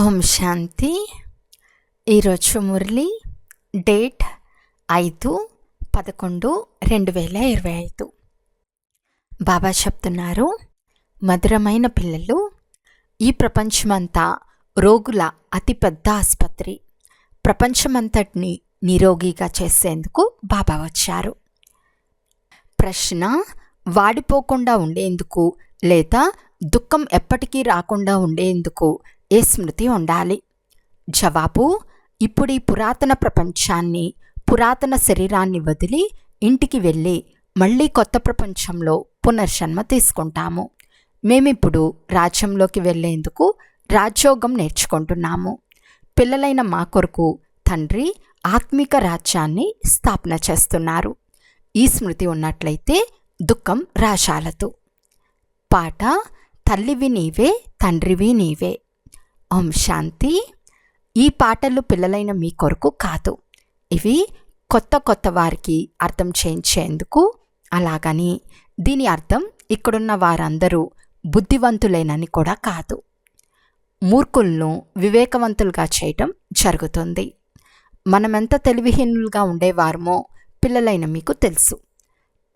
ఓం శాంతి. ఈరోజు మురళి డేట్ ఐదు పదకొండు రెండు వేల ఇరవై ఐదు. బాబా చెప్తున్నారు మధురమైన పిల్లలు ఈ ప్రపంచమంతా రోగుల అతిపెద్ద ఆసుపత్రి. ప్రపంచమంతటిని నిరోగిగా చేసేందుకు బాబా వచ్చారు. ప్రశ్న వాడిపోకుండా ఉండేందుకు లేదా దుఃఖం ఎప్పటికీ రాకుండా ఉండేందుకు ఏ స్మృతి ఉండాలి. జవాబు ఇప్పుడు ఈ పురాతన ప్రపంచాన్ని పురాతన శరీరాన్ని వదిలి ఇంటికి వెళ్ళి మళ్ళీ కొత్త ప్రపంచంలో పునర్జన్మ తీసుకుంటాము. మేమిప్పుడు రాజ్యంలోకి వెళ్ళేందుకు రాజ్యోగం నేర్చుకుంటున్నాము. పిల్లలైన మా కొరకు తండ్రి ఆత్మిక రాజ్యాన్ని స్థాపన చేస్తున్నారు. ఈ స్మృతి ఉన్నట్లయితే దుఃఖం రాశాలదు పాట తల్లివి నీవే తండ్రివి నీవే. ఓం శాంతి. ఈ పాటలు పిల్లలైన మీ కొరకు కాదు. ఇవి కొత్త కొత్త వారికి అర్థం చేయించేందుకు అలాగని దీని అర్థం ఇక్కడున్న వారందరూ బుద్ధివంతులేనని కూడా కాదు. మూర్ఖులను వివేకవంతులుగా చేయటం జరుగుతుంది. మనమెంత తెలివిహీనులుగా ఉండేవారమో పిల్లలైన మీకు తెలుసు.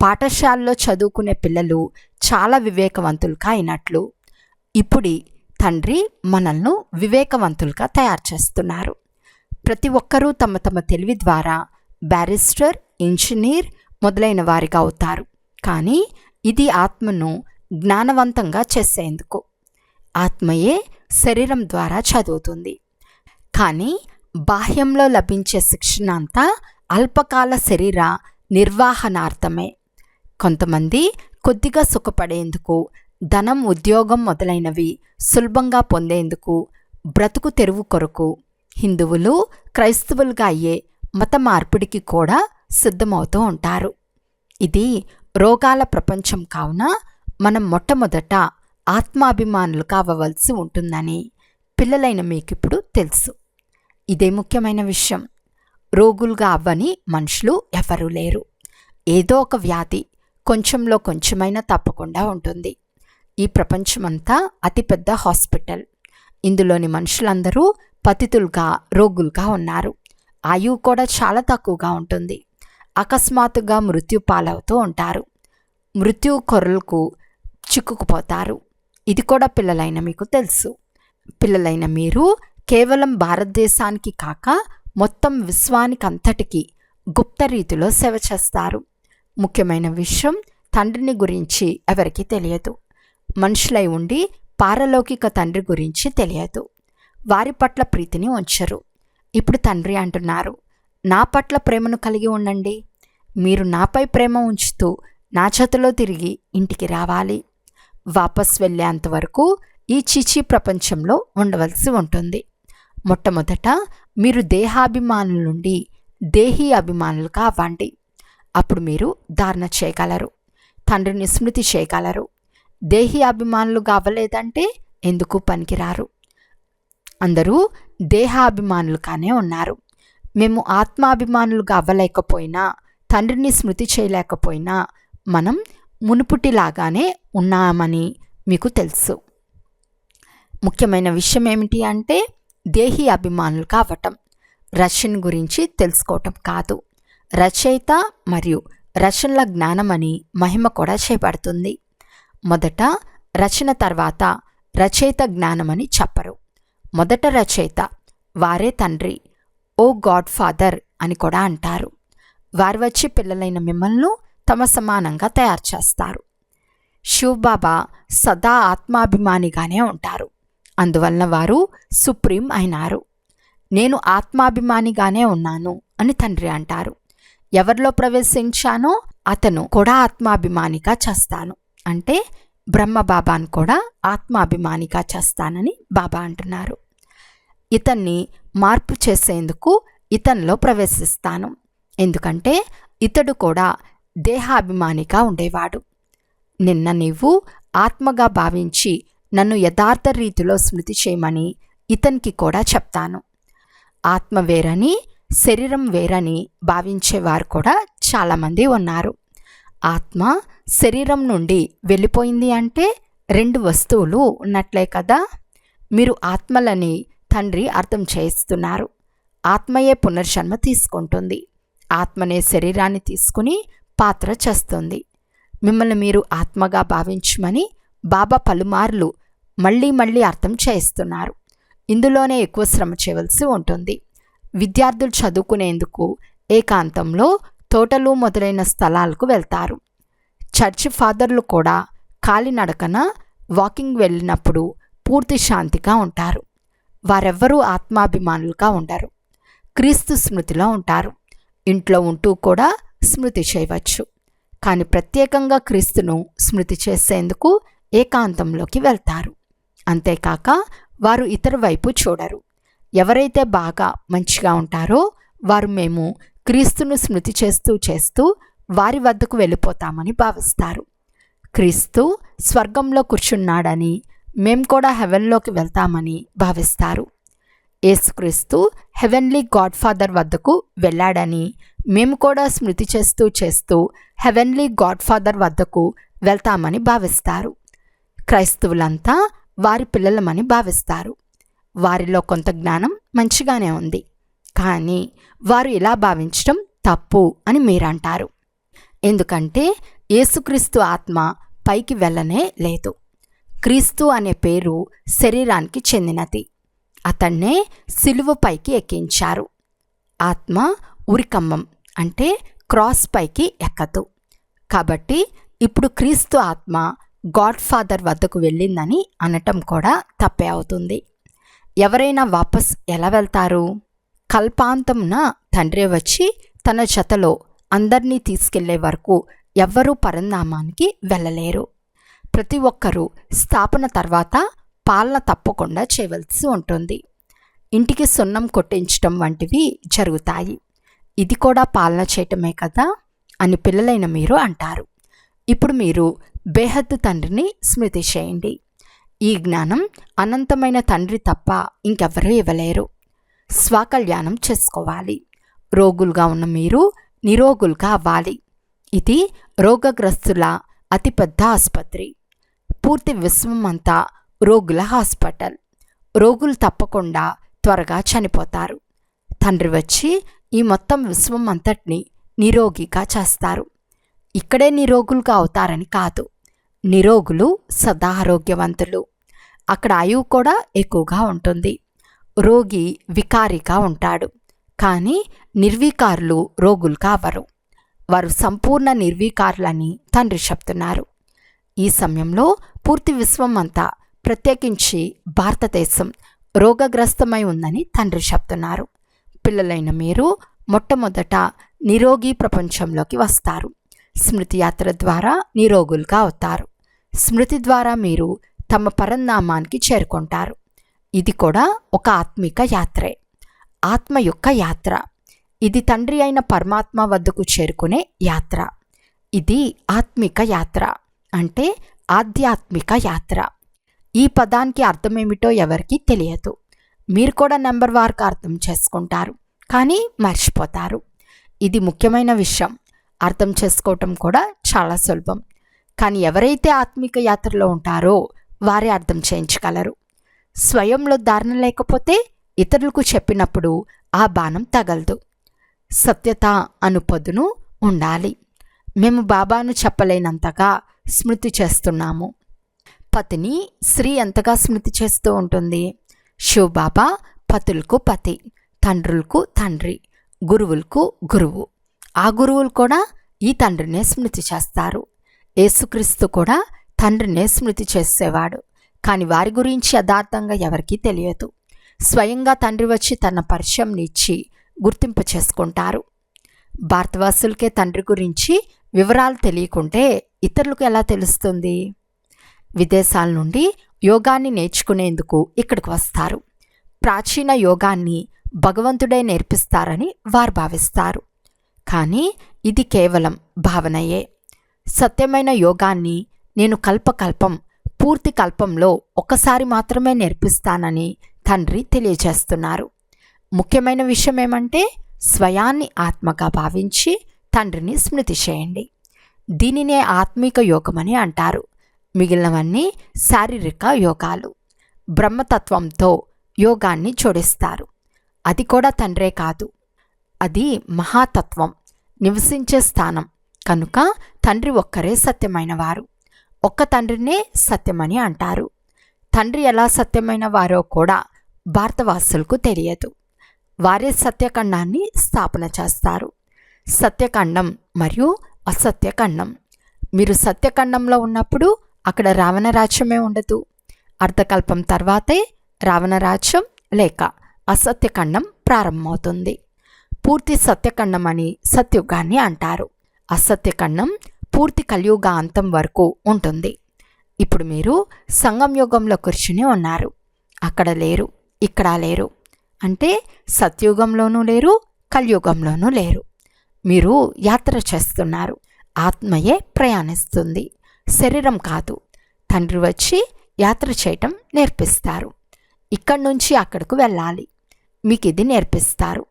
పాఠశాలలో చదువుకునే పిల్లలు చాలా వివేకవంతులుగా అయినట్లు. ఇప్పుడు తండ్రి మనల్ని వివేకవంతులుగా తయారు చేస్తున్నారు. ప్రతి ఒక్కరూ తమ తమ తెలివి ద్వారా బ్యారిస్టర్ ఇంజనీర్ మొదలైన వారిగా అవుతారు. కానీ ఇది ఆత్మను జ్ఞానవంతంగా చేసేందుకు. ఆత్మయే శరీరం ద్వారా చదువుతుంది. కానీ బాహ్యంలో లభించే శిక్షణ అంతా అల్పకాల శరీర నిర్వహణార్థమే. కొంతమంది కొద్దిగా సుఖపడేందుకు ధనం ఉద్యోగం మొదలైనవి సులభంగా పొందేందుకు బ్రతుకు తెరువు కొరకు హిందువులు క్రైస్తవులుగా అయ్యే మత మార్పిడికి కూడా సిద్ధమవుతూ ఉంటారు. ఇది రోగాల ప్రపంచం కావున మనం మొట్టమొదట ఆత్మాభిమానులు కావవలసి ఉంటుందని పిల్లలైన మీకిప్పుడు తెలుసు. ఇదే ముఖ్యమైన విషయం. రోగులుగా అవ్వని మనుషులు ఎవరూ లేరు. ఏదో ఒక వ్యాధి కొంచెంలో కొంచెమైనా తప్పకుండా ఉంటుంది. ఈ ప్రపంచమంతా అతిపెద్ద హాస్పిటల్. ఇందులోని మనుషులందరూ పతితులుగా రోగులుగా ఉన్నారు. ఆయువు కూడా చాలా తక్కువగా ఉంటుంది. అకస్మాత్తుగా మృత్యు పాలవుతూ ఉంటారు. మృత్యు కొర్రలకు చిక్కుకుపోతారు. ఇది కూడా పిల్లలైన మీకు తెలుసు. పిల్లలైన మీరు కేవలం భారతదేశానికి కాక మొత్తం విశ్వానికి అంతటికి గుప్త రీతిలో సేవ చేస్తారు. ముఖ్యమైన విషయం తండ్రిని గురించి ఎవరికీ తెలియదు. మనుషులై ఉండి పారలౌకిక తండ్రి గురించి తెలియదు. వారి పట్ల ప్రీతిని ఉంచరు. ఇప్పుడు తండ్రి అంటున్నారు నా పట్ల ప్రేమను కలిగి ఉండండి. మీరు నాపై ప్రేమ ఉంచుతూ నా చేతిలో తిరిగి ఇంటికి రావాలి. వాపస్ వెళ్ళేంతవరకు ఈ చిచి ప్రపంచంలో ఉండవలసి ఉంటుంది. మొట్టమొదట మీరు దేహాభిమానుల నుండి దేహీ అభిమానులుగా అవ్వండి. అప్పుడు మీరు ధారణ చేయగలరు. తండ్రిని స్మృతి చేయగలరు. దేహి అభిమానులుగా అవ్వలేదంటే ఎందుకు పనికిరారు? అందరూ దేహాభిమానులుగానే ఉన్నారు. మేము ఆత్మాభిమానులు అవ్వలేకపోయినా తండ్రిని స్మృతి చేయలేకపోయినా మనం మునుపుటిలాగానే ఉన్నామని మీకు తెలుసు. ముఖ్యమైన విషయం ఏమిటి అంటే దేహి అభిమానులుగా అవ్వటం రష్యన్ గురించి తెలుసుకోవటం కాదు. రచయిత మరియు రచనల జ్ఞానమని మహిమ కూడా చేపడుతుంది. మొదట రచన తర్వాత రచయిత జ్ఞానమని చెప్పరు. మొదట రచయిత వారే తండ్రి ఓ గాడ్ ఫాదర్ అని కూడా అంటారు. వారు వచ్చి పిల్లలైన మిమ్మల్ని తమ సమానంగా తయారు చేస్తారు. శివబాబా సదా ఆత్మాభిమానిగానే ఉంటారు. అందువలన వారు సుప్రీం అయినారు. నేను ఆత్మాభిమానిగానే ఉన్నాను అని తండ్రి అంటారు. ఎవరిలో ప్రవేశించానో అతను కూడా ఆత్మాభిమానిగా చేస్తాను. అంటే బ్రహ్మ బాబాను కూడా ఆత్మాభిమానిగా చేస్తానని బాబా అంటున్నారు. ఇతన్ని మార్పు చేసేందుకు ఇతనిలో ప్రవేశిస్తాను. ఎందుకంటే ఇతడు కూడా దేహాభిమానిగా ఉండేవాడు. నిన్న నీవు ఆత్మగా భావించి నన్ను యథార్థ రీతిలో స్మృతి చేయమని ఇతనికి కూడా చెప్తాను. ఆత్మ వేరని శరీరం వేరని భావించేవారు కూడా చాలామంది ఉన్నారు. ఆత్మ శరీరం నుండి వెళ్ళిపోయింది అంటే రెండు వస్తువులు ఉన్నట్లే కదా? మీరు ఆత్మలని తండ్రి అర్థం చేయిస్తున్నారు. ఆత్మయే పునర్జన్మ తీసుకుంటుంది. ఆత్మనే శరీరాన్ని తీసుకుని పాత్ర చేస్తుంది. మిమ్మల్ని మీరు ఆత్మగా భావించమని బాబా పలుమార్లు మళ్ళీ మళ్ళీ అర్థం చేయిస్తున్నారు. ఇందులోనే ఎక్కువ శ్రమ చేయవలసి ఉంటుంది. విద్యార్థులు చదువుకునేందుకు ఏకాంతంలో తోటలు మొదలైన స్థలాలకు వెళ్తారు. చర్చి ఫాదర్లు కూడా కాలినడకన వాకింగ్ వెళ్ళినప్పుడు పూర్తి శాంతిగా ఉంటారు. వారెవ్వరూ ఆత్మాభిమానులుగా ఉండరు. క్రీస్తు స్మృతిలో ఉంటారు. ఇంట్లో ఉంటూ కూడా స్మృతి చేయవచ్చు. కానీ ప్రత్యేకంగా క్రీస్తును స్మృతి చేసేందుకు ఏకాంతంలోకి వెళ్తారు. అంతేకాక వారు ఇతర వైపు చూడరు. ఎవరైతే బాగా మంచిగా ఉంటారో వారు మేము క్రీస్తును స్మృతి చేస్తూ చేస్తూ వారి వద్దకు వెళ్ళిపోతామని భావిస్తారు. క్రీస్తు స్వర్గంలో కూర్చున్నాడని మేం కూడా హెవెన్లోకి వెళ్తామని భావిస్తారు. యేసుక్రీస్తు హెవెన్లీ గాడ్ ఫాదర్ వద్దకు వెళ్ళాడని మేము కూడా స్మృతి చేస్తూ చేస్తూ హెవెన్లీ గాడ్ ఫాదర్ వద్దకు వెళ్తామని భావిస్తారు. క్రైస్తవులంతా వారి పిల్లలమని భావిస్తారు. వారిలో కొంత జ్ఞానం మంచిగానే ఉంది. కానీ వారు ఇలా భావించడం తప్పు అని మీరంటారు. ఎందుకంటే యేసుక్రీస్తు ఆత్మ పైకి వెళ్ళనే లేదు. క్రీస్తు అనే పేరు శరీరానికి చెందినది. అతన్నే సిలువ పైకి ఎక్కించారు. ఆత్మ ఉరికమ్మం అంటే క్రాస్ పైకి ఎక్కదు. కాబట్టి ఇప్పుడు క్రీస్తు ఆత్మ గాడ్ ఫాదర్ వద్దకు వెళ్ళిందని అనటం కూడా తప్పే అవుతుంది. ఎవరైనా వాపస్ ఎలా వెళ్తారు? కల్పాంతమున తండ్రి వచ్చి తన జతలో అందరినీ తీసుకెళ్ళే వరకు ఎవ్వరూ పరంధామానికి వెళ్ళలేరు. ప్రతి ఒక్కరూ స్థాపన తర్వాత పాలన తప్పకుండా చేయవలసి ఉంటుంది. ఇంటికి సున్నం కొట్టించటం వంటివి జరుగుతాయి. ఇది కూడా పాలన చేయటమే కదా అని పిల్లలైన మీరు అంటారు. ఇప్పుడు మీరు బేహద్దు తండ్రిని స్మృతి చేయండి. ఈ జ్ఞానం అనంతమైన తండ్రి తప్ప ఇంకెవ్వరూ ఇవ్వలేరు. స్వకల్యాణం చేసుకోవాలి. రోగులుగా ఉన్న మీరు నిరోగులుగా అవ్వాలి. ఇది రోగగ్రస్తుల అతిపెద్ద ఆసుపత్రి. పూర్తి విశ్వం అంతా రోగుల హాస్పిటల్. రోగులు తప్పకుండా త్వరగా చనిపోతారు. తండ్రి వచ్చి ఈ మొత్తం విశ్వం అంతటిని నిరోగిగా చేస్తారు. ఇక్కడే నిరోగులుగా అవుతారని కాదు. నిరోగులు సదా ఆరోగ్యవంతులు అక్కడ ఆయువు కూడా ఎక్కువగా ఉంటుంది. రోగి వికారిగా ఉంటాడు. కానీ నిర్వీకారులు రోగులుగా అవ్వరు వారు సంపూర్ణ నిర్వీకారులని తండ్రి చెప్తున్నారు. ఈ సమయంలో పూర్తి విశ్వం అంతా ప్రత్యేకించి భారతదేశం రోగగ్రస్తమై ఉందని తండ్రి చెప్తున్నారు. పిల్లలైన మీరు మొట్టమొదట నిరోగి ప్రపంచంలోకి వస్తారు. స్మృతి యాత్ర ద్వారా నిరోగులుగా అవుతారు. స్మృతి ద్వారా మీరు తమ పరంధామానికి చేరుకుంటారు. ఇది కూడా ఒక ఆత్మిక యాత్రే ఆత్మ యొక్క యాత్ర. ఇది తండ్రి అయిన పరమాత్మ వద్దకు చేరుకునే యాత్ర. ఇది ఆత్మిక యాత్ర అంటే ఆధ్యాత్మిక యాత్ర. ఈ పదానికి అర్థమేమిటో ఎవరికీ తెలియదు. మీరు కూడా నెంబర్ వార్కు అర్థం చేసుకుంటారు కానీ మర్చిపోతారు. ఇది ముఖ్యమైన విషయం. అర్థం చేసుకోవటం కూడా చాలా సులభం. కానీ ఎవరైతే ఆత్మిక యాత్రలో ఉంటారో వారే అర్థం చేయించగలరు. స్వయంలో ధారణ లేకపోతే ఇతరులకు చెప్పినప్పుడు ఆ బాణం తగలదు. సత్యత అను పదును ఉండాలి. మేము బాబాను చెప్పలేనంతగా స్మృతి చేస్తున్నాము. పతిని స్త్రీ ఎంతగా స్మృతి చేస్తూ ఉంటుంది? శివబాబా పతులకు పతి తండ్రులకు తండ్రి గురువులకు గురువు. ఆ గురువులు కూడా ఈ తండ్రినే స్మృతి చేస్తారు. యేసుక్రీస్తు కూడా తండ్రినే స్మృతి చేసేవాడు. కానీ వారి గురించి యథార్థంగా ఎవరికీ తెలియదు. స్వయంగా తండ్రి వచ్చి తన పరిచయంనిచ్చి గుర్తింపు చేసుకుంటారు. భారతవాసులకే తండ్రి గురించి వివరాలు తెలియకుంటే ఇతరులకు ఎలా తెలుస్తుంది? విదేశాల నుండి యోగాన్ని నేర్చుకునేందుకు ఇక్కడికి వస్తారు. ప్రాచీన యోగాన్ని భగవంతుడే నేర్పిస్తారని వారు భావిస్తారు. కానీ ఇది కేవలం భావనయే. సత్యమైన యోగాన్ని నేను కల్పకల్పం పూర్తి కల్పంలో ఒక్కసారి మాత్రమే నేర్పిస్తానని తండ్రి తెలియజేస్తున్నారు. ముఖ్యమైన విషయం ఏమంటే స్వయాన్ని ఆత్మగా భావించి తండ్రిని స్మృతి చేయండి. దీనినే ఆత్మిక యోగమని అంటారు. మిగిలినవన్నీ శారీరక యోగాలు. బ్రహ్మతత్వంతో యోగాన్ని జోడిస్తారు. అది కూడా తండ్రే కాదు. అది మహాతత్వం. నివసించే స్థానం. కనుక తండ్రి ఒక్కరే సత్యమైనవారు. ఒక్క తండ్రినే సత్యమని అంటారు. తండ్రి ఎలా సత్యమైన వారో కూడా భారతవాసులకు తెలియదు. వారే సత్యఖండాన్ని స్థాపన చేస్తారు. సత్యఖండం మరియు అసత్యఖండం. మీరు సత్యఖండంలో ఉన్నప్పుడు అక్కడ రావణ రాజ్యమే ఉండదు. అర్ధకల్పం తర్వాతే రావణ రాజ్యం లేక అసత్యఖండం ప్రారంభమవుతుంది. పూర్తి సత్యఖండం అని సత్యుగాన్ని అంటారు. అసత్యఖండం పూర్తి కలియుగ అంతం వరకు ఉంటుంది. ఇప్పుడు మీరు సంగం యుగంలో కూర్చుని ఉన్నారు. అక్కడ లేరు ఇక్కడ లేరు. అంటే సత్యుగంలోనూ లేరు కలియుగంలోనూ లేరు. మీరు యాత్ర చేస్తున్నారు. ఆత్మయే ప్రయాణిస్తుంది. శరీరం కాదు. తండ్రి వచ్చి యాత్ర చేయటం నేర్పిస్తారు. ఇక్కడి నుంచి అక్కడికి వెళ్ళాలి. మీకు ఇది నేర్పిస్తారు.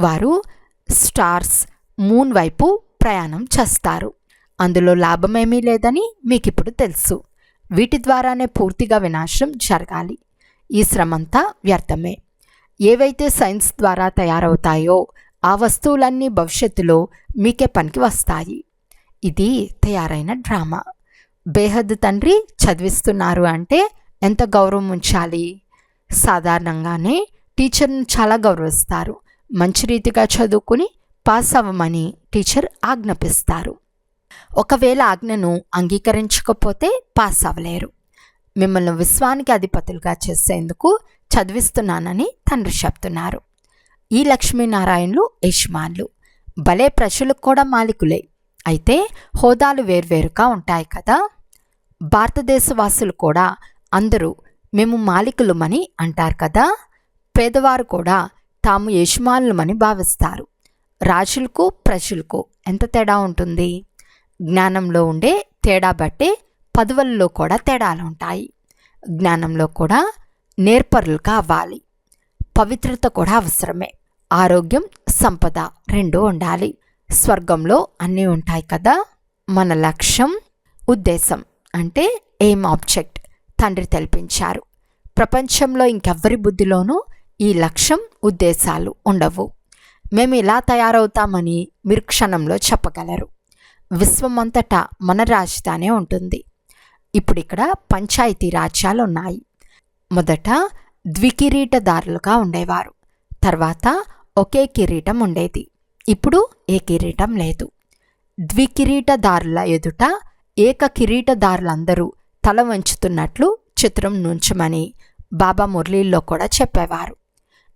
వారు స్టార్స్ మూన్ వైపు ప్రయాణం చేస్తారు. అందులో లాభమేమీ లేదని మీకు ఇప్పుడు తెలుసు. వీటి ద్వారానే పూర్తిగా వినాశనం జరగాలి. ఈ శ్రమంతా వ్యర్థమే. ఏవైతే సైన్స్ ద్వారా తయారవుతాయో ఆ వస్తువులన్నీ భవిష్యత్తులో మీకే పనికి వస్తాయి. ఇది తయారైన డ్రామా. బేహద్ తండ్రి చదివిస్తున్నారు అంటే ఎంత గౌరవం ఉంచాలి? సాధారణంగానే టీచర్ను చాలా గౌరవిస్తారు. మంచి రీతిగా చదువుకుని పాస్ అవ్వమని టీచర్ ఆజ్ఞాపిస్తారు. ఒకవేళ ఆజ్ఞను అంగీకరించకపోతే పాస్ అవ్వలేరు. మిమ్మల్ని విశ్వానికి అధిపతులుగా చేసేందుకు చదివిస్తున్నానని తండ్రి చెప్తున్నారు. ఈ లక్ష్మీనారాయణలు యజమానులు. భలే ప్రజలకు కూడా మాలికులే. అయితే హోదాలు వేర్వేరుగా ఉంటాయి కదా. భారతదేశ వాసులు కూడా అందరూ మేము మాలికులమని అంటారు కదా. పేదవారు కూడా తాము యజమానులమని భావిస్తారు. రాజులకు ప్రజలకు ఎంత తేడా ఉంటుంది? జ్ఞానంలో ఉండే తేడా బట్టే పదవుల్లో కూడా తేడాలు ఉంటాయి. జ్ఞానంలో కూడా నేర్పరులుగా అవ్వాలి. పవిత్రత కూడా అవసరమే. ఆరోగ్యం సంపద రెండూ ఉండాలి. స్వర్గంలో అన్నీ ఉంటాయి కదా? మన లక్ష్యం ఉద్దేశం అంటే ఏం ఆబ్జెక్ట్? తండ్రి తెలిపించారు. ప్రపంచంలో ఇంకెవ్వరి బుద్ధిలోనూ ఈ లక్ష్యం ఉద్దేశాలు ఉండవు. మేము ఇలా తయారవుతామని మీరు క్షణంలో చెప్పగలరు. విశ్వమంతటా మన రాజధానే ఉంటుంది. ఇప్పుడు ఇక్కడ పంచాయతీ రాజ్యాలు ఉన్నాయి మొదట ద్వికిరీటదారులుగా ఉండేవారు. తర్వాత ఒకే కిరీటం ఉండేది. ఇప్పుడు ఏ కిరీటం లేదు. ద్వికిరీటదారుల ఎదుట ఏక కిరీటదారులందరూ తల వంచుతున్నట్లు చిత్రం నుంచమని బాబా మురళీల్లో కూడా చెప్పేవారు.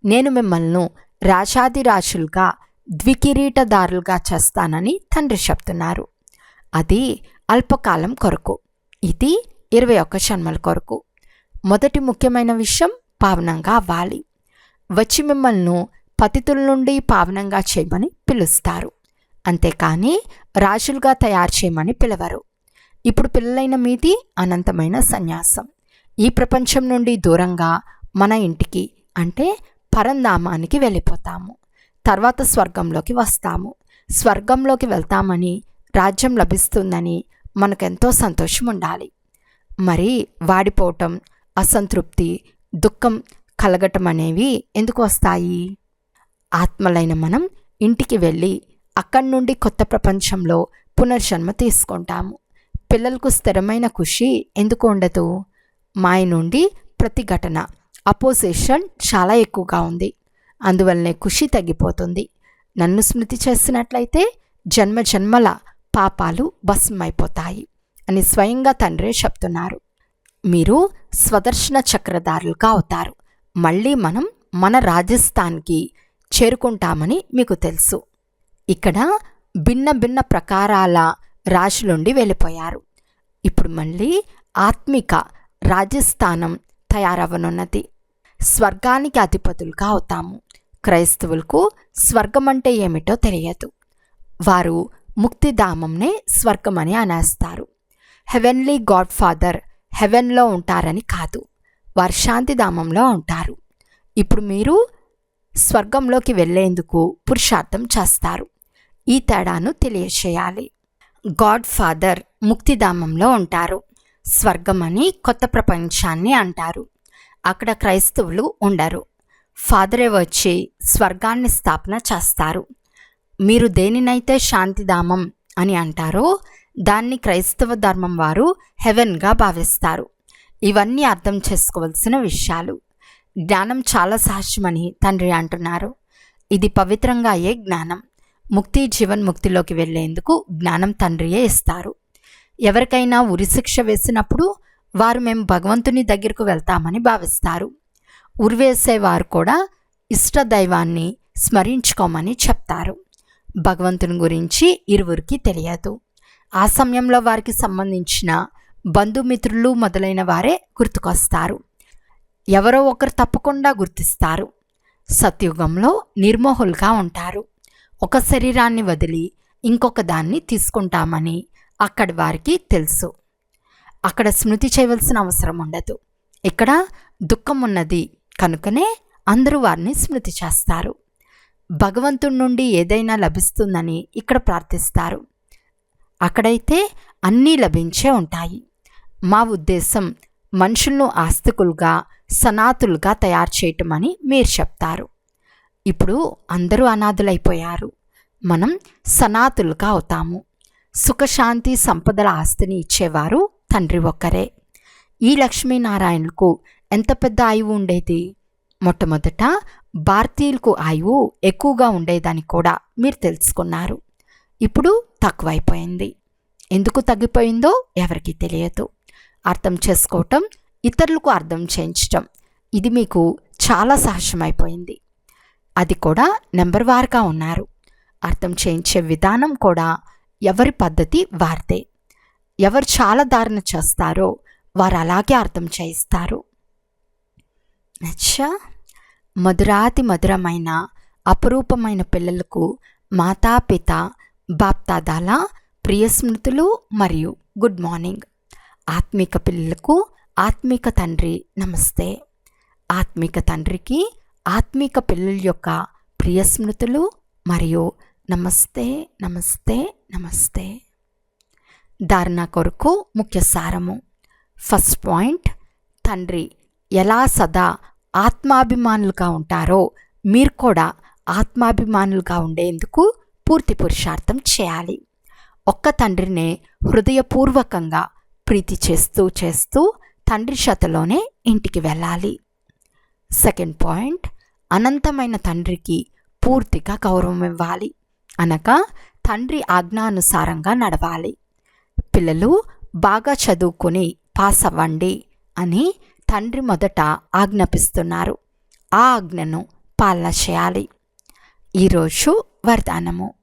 నేను మిమ్మల్ని రాజాదిరాజులుగా ద్వికిరీటదారులుగా చేస్తానని తండ్రి చెప్తున్నారు. అది అల్పకాలం కొరకు. ఇది ఇరవై ఒక్క జన్మల కొరకు. మొదటి ముఖ్యమైన విషయం పావనంగా అవ్వాలి. వచ్చి మిమ్మల్ని పతితుల నుండి పావనంగా చేయమని పిలుస్తారు. అంతేకాని రాజులుగా తయారు చేయమని పిలవరు. ఇప్పుడు పిల్లలైన మీది అనంతమైన సన్యాసం. ఈ ప్రపంచం నుండి దూరంగా మన ఇంటికి అంటే పరంధామానికి వెళ్ళిపోతాము. తర్వాత స్వర్గంలోకి వస్తాము. స్వర్గంలోకి వెళ్తామని రాజ్యం లభిస్తుందని మనకెంతో సంతోషం ఉండాలి మరి వాడిపోవటం అసంతృప్తి దుఃఖం కలగటం అనేవి ఎందుకు వస్తాయి? ఆత్మలైన మనం ఇంటికి వెళ్ళి అక్కడి నుండి కొత్త ప్రపంచంలో పునర్జన్మ తీసుకుంటాము. పిల్లలకు స్థిరమైన ఖుషి ఎందుకు ఉండదు? మాయ నుండి ప్రతిఘటన అపోజిషన్ చాలా ఎక్కువగా ఉంది. అందువల్లనే ఖుషి తగ్గిపోతుంది. నన్ను స్మృతి చేసినట్లయితే జన్మ జన్మల పాపాలు భస్మైపోతాయి అని స్వయంగా తండ్రే చెప్తున్నారు. మీరు స్వదర్శన చక్రధారులుగా అవుతారు. మళ్ళీ మనం మన రాజస్థాన్కి చేరుకుంటామని మీకు తెలుసు. ఇక్కడ భిన్న భిన్న ప్రకారాల రాశులుండి వెళ్ళిపోయారు. ఇప్పుడు మళ్ళీ ఆత్మిక రాజస్థానం తయారవ్వనున్నది స్వర్గానికి అధిపతులుగా అవుతాము. క్రైస్తవులకు స్వర్గం అంటే ఏమిటో తెలియదు. వారు ముక్తిధామంనే స్వర్గం అని అనేస్తారు. హెవెన్లీ గాడ్ ఫాదర్ హెవెన్లో ఉంటారని కాదు వారు శాంతిధామంలో ఉంటారు. ఇప్పుడు మీరు స్వర్గంలోకి వెళ్ళేందుకు పురుషార్థం చేస్తారు. ఈ తేడాను తెలియచేయాలి. గాడ్ ఫాదర్ ముక్తిధామంలో ఉంటారు. స్వర్గం అని కొత్త ప్రపంచాన్ని అంటారు. అక్కడ క్రైస్తవులు ఉండరు. ఫాదరే వచ్చి స్వర్గాన్ని స్థాపన చేస్తారు. మీరు దేనినైతే శాంతిధామం అని అంటారో దాన్ని క్రైస్తవ ధర్మం వారు హెవెన్గా భావిస్తారు. ఇవన్నీ అర్థం చేసుకోవాల్సిన విషయాలు. జ్ఞానం చాలా సహజమని తండ్రి అంటున్నారు. ఇది పవిత్రంగా అయ్యే జ్ఞానం. ముక్తి జీవన్ ముక్తిలోకి వెళ్ళేందుకు జ్ఞానం తండ్రియే ఇస్తారు. ఎవరికైనా ఉరిశిక్ష వేసినప్పుడు వారు మేము భగవంతుని దగ్గరకు వెళ్తామని భావిస్తారు. ఉరివేసేవారు కూడా ఇష్ట దైవాన్ని స్మరించుకోమని చెప్తారు. భగవంతుని గురించి ఇరువురికి తెలియదు. ఆ సమయంలో వారికి సంబంధించిన బంధుమిత్రులు మొదలైన వారే గుర్తుకొస్తారు. ఎవరో ఒకరు తప్పకుండా గుర్తిస్తారు. సత్యుగంలో నిర్మోహులుగా ఉంటారు. ఒక శరీరాన్ని వదిలి ఇంకొక దాన్ని తీసుకుంటామని అక్కడి వారికి తెలుసు. అక్కడ స్మృతి చేయవలసిన అవసరం ఉండదు. ఇక్కడ దుఃఖం ఉన్నది కనుకనే అందరూ వారిని స్మృతి చేస్తారు. భగవంతుడి నుండి ఏదైనా లభిస్తుందని ఇక్కడ ప్రార్థిస్తారు. అక్కడైతే అన్నీ లభించే ఉంటాయి. మా ఉద్దేశం మనుషులను ఆస్తికులుగా సనాతులుగా తయారు చేయటం అని మీరు చెప్తారు. ఇప్పుడు అందరూ అనాథులైపోయారు. మనం సనాతులుగా అవుతాము. సుఖశాంతి సంపదల ఆస్తిని ఇచ్చేవారు తండ్రి ఒక్కరే. ఈ లక్ష్మీనారాయణకు ఎంత పెద్ద ఆయువు ఉండేది? మొట్టమొదట భారతీయులకు ఆయువు ఎక్కువగా ఉండేదని కూడా మీరు తెలుసుకున్నారు. ఇప్పుడు తక్కువైపోయింది. ఎందుకు తగ్గిపోయిందో ఎవరికి తెలియదు. అర్థం చేసుకోవటం ఇతరులకు అర్థం చేయించటం ఇది మీకు చాలా సహజమైపోయింది. అది కూడా నెంబర్ వార్గా ఉన్నారు. అర్థం చేయించే విధానం కూడా ఎవరి పద్ధతి వారిదే. ఎవరు చాలా ధారణ చేస్తారో వారు అలాగే అర్థం చేయిస్తారు. అచ్చా! మధురాతి మధురమైన అపురూపమైన పిల్లలకు మాతాపిత బాప్తాదాల ప్రియ స్మృతులు మరియు గుడ్ మార్నింగ్. ఆత్మిక పిల్లలకు ఆత్మిక తండ్రి నమస్తే. ఆత్మిక తండ్రికి ఆత్మిక పిల్లల యొక్క ప్రియ స్మృతులు మరియు నమస్తే నమస్తే నమస్తే. ధారణ కొరకు ముఖ్య సారము. ఫస్ట్ పాయింట్ తండ్రి ఎలా సదా ఆత్మాభిమానులుగా ఉంటారో మీరు కూడా ఆత్మాభిమానులుగా ఉండేందుకు పూర్తి పురుషార్థం చేయాలి. ఒక్క తండ్రినే హృదయపూర్వకంగా ప్రీతి చేస్తూ చేస్తూ తండ్రి శతలోనే ఇంటికి వెళ్ళాలి. సెకండ్ పాయింట్ అనంతమైన తండ్రికి పూర్తిగా గౌరవం ఇవ్వాలి. అనగా తండ్రి ఆజ్ఞానుసారంగా నడవాలి. పిల్లలు బాగా చదువుకొని పాస్ అవ్వండి అని తండ్రి మొదట ఆజ్ఞాపిస్తున్నారు. ఆ ఆజ్ఞను పాలన చేయాలి. ఈరోజు వరదానము.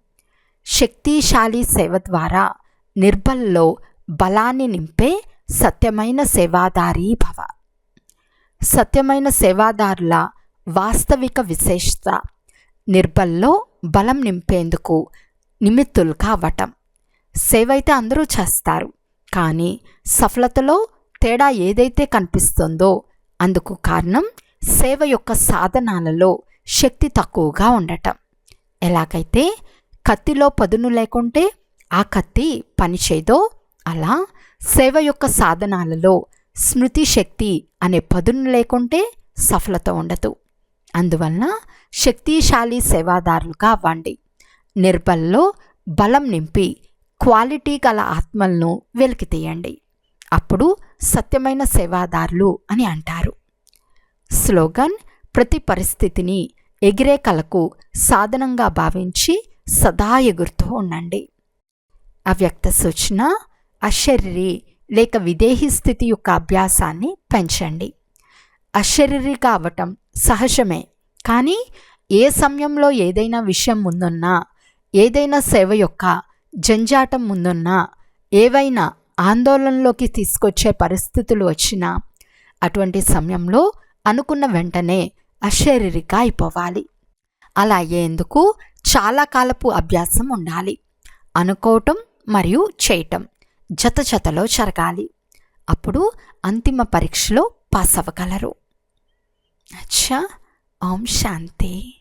శక్తిశాలి సేవ ద్వారా నిర్బల్లో బలాన్ని నింపే సత్యమైన సేవాదారీ భవ. సత్యమైన సేవాదారుల వాస్తవిక విశేషత నిర్బల్లో బలం నింపేందుకు నిమిత్తులు కావటం. సేవైతే అయితే అందరూ చేస్తారు. కానీ సఫలతలో తేడా ఏదైతే కనిపిస్తుందో అందుకు కారణం సేవ యొక్క సాధనాలలో శక్తి తక్కువగా ఉండటం. ఎలాగైతే కత్తిలో పదును లేకుంటే ఆ కత్తి పనిచేయదో అలా సేవ యొక్క సాధనాలలో స్మృతి శక్తి అనే పదును లేకుంటే సఫలత ఉండదు. అందువలన శక్తిశాలి సేవాదారులుగా అవ్వండి. నిర్బల్లో బలం నింపి క్వాలిటీ గల ఆత్మలను వెలికి తీయండి. అప్పుడు సత్యమైన సేవాదారులు అని అంటారు. స్లోగన్ ప్రతి పరిస్థితిని ఎగిరే కళకు సాధనంగా భావించి సదా ఎగురుతూ ఉండండి. అవ్యక్త సూచన అశరీరి లేక విదేహీ స్థితి యొక్క అభ్యాసాన్ని పెంచండి. అశరీరి కావటం సహజమే కానీ ఏ సమయంలో ఏదైనా విషయం ముందున్నా ఏదైనా సేవ యొక్క జంజాటం ముందున్నా ఏవైనా ఆందోళనలోకి తీసుకొచ్చే పరిస్థితులు వచ్చినా అటువంటి సమయంలో అనుకున్న వెంటనే అశారీరిక అయిపోవాలి. అలా అయ్యేందుకు చాలా కాలపు అభ్యాసం ఉండాలి. అనుకోవటం మరియు చేయటం జత జతలో జరగాలి. అప్పుడు అంతిమ పరీక్షలో పాస్ అవ్వగలరు. అచ్చా! ఓం శాంతి.